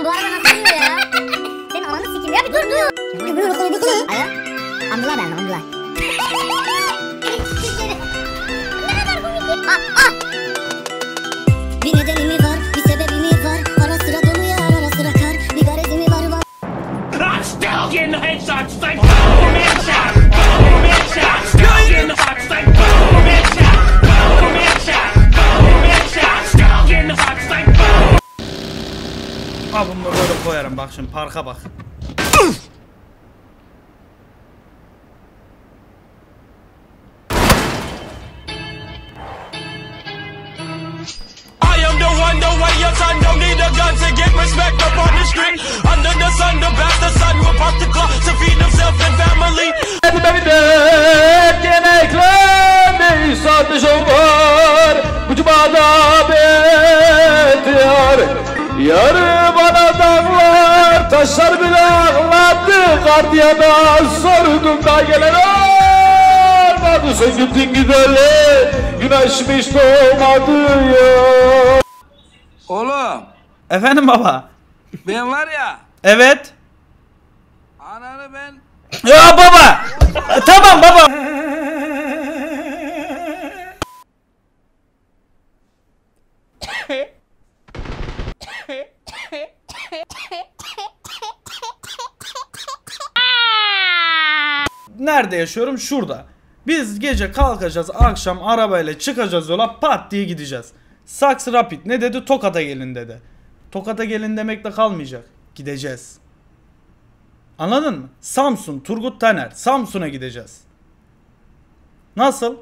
Oğlum bu araba nasıl gidiyor ya? Senin ananı sikeyim ya bir dur dur. Alo. Ambulan ben ambulan. Bunu da böyle koyarım bak şimdi parka bak. I am the one, the way your son don't need a gun to get respect up on the street. Under the sun, the bastard son will pop the clock to feed himself and family. Yeneklendi sarmışım var Bu cumada Yarı bana dağlar Taşlar bile ağlattı Gardiyana sordum da gelen olmadı Sen gittin gideli Güneşmiş doğmadı ya Oğlum Efendim baba. ben var ya Evet. ananı ben Ya baba. Tamam baba. Nerede yaşıyorum? Şurada. Biz gece kalkacağız, akşam arabayla çıkacağız yola, pat diye gideceğiz. Saks Rapid ne dedi? Tokat'a gelin dedi. Tokat'a gelin demekle kalmayacak. Gideceğiz. Anladın mı? Samsun, Turgut Taner. Samsun'a gideceğiz. Nasıl?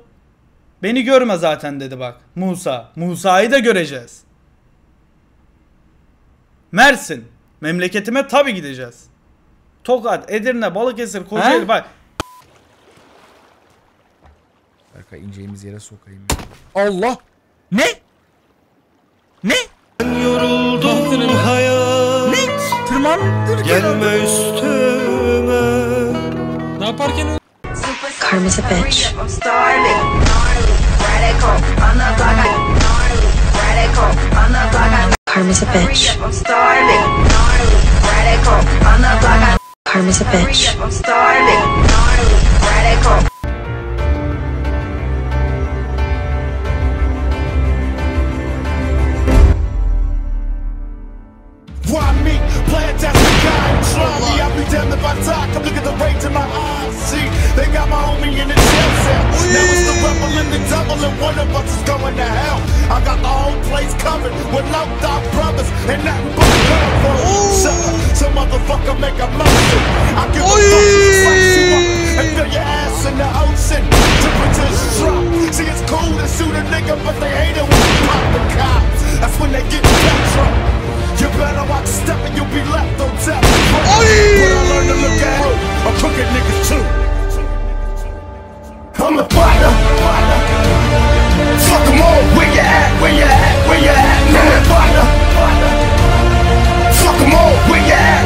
Beni görme zaten dedi bak. Musa. Musa'yı da göreceğiz. Mersin. Memleketime tabi gideceğiz. Tokat, Edirne, Balıkesir, Kocaeli bak. Berkay ineceğimiz yere sokayım. Allah Ne? Ne? Yoruldum hayat. Ne? Tırmandır Gelme üstüme. Ne yaparken Karma's a bitch. Karma's a bitch. I'm. Karma's a bitch. I'm. Why me? Playing that's the guy who try me. I be damned if I die. Come look at the rage in my eyes. See, they got my homie in the jail cell. Now it's the rebel and the devil, and one of us is going to hell. I got the whole place covered with brothers and nothing but love for. Shut some motherfucker make a motion. I give a fuck, slice you up and fill your ass in the ocean. Temperatures drop. See, it's cool to shoot a nigga, but they hate it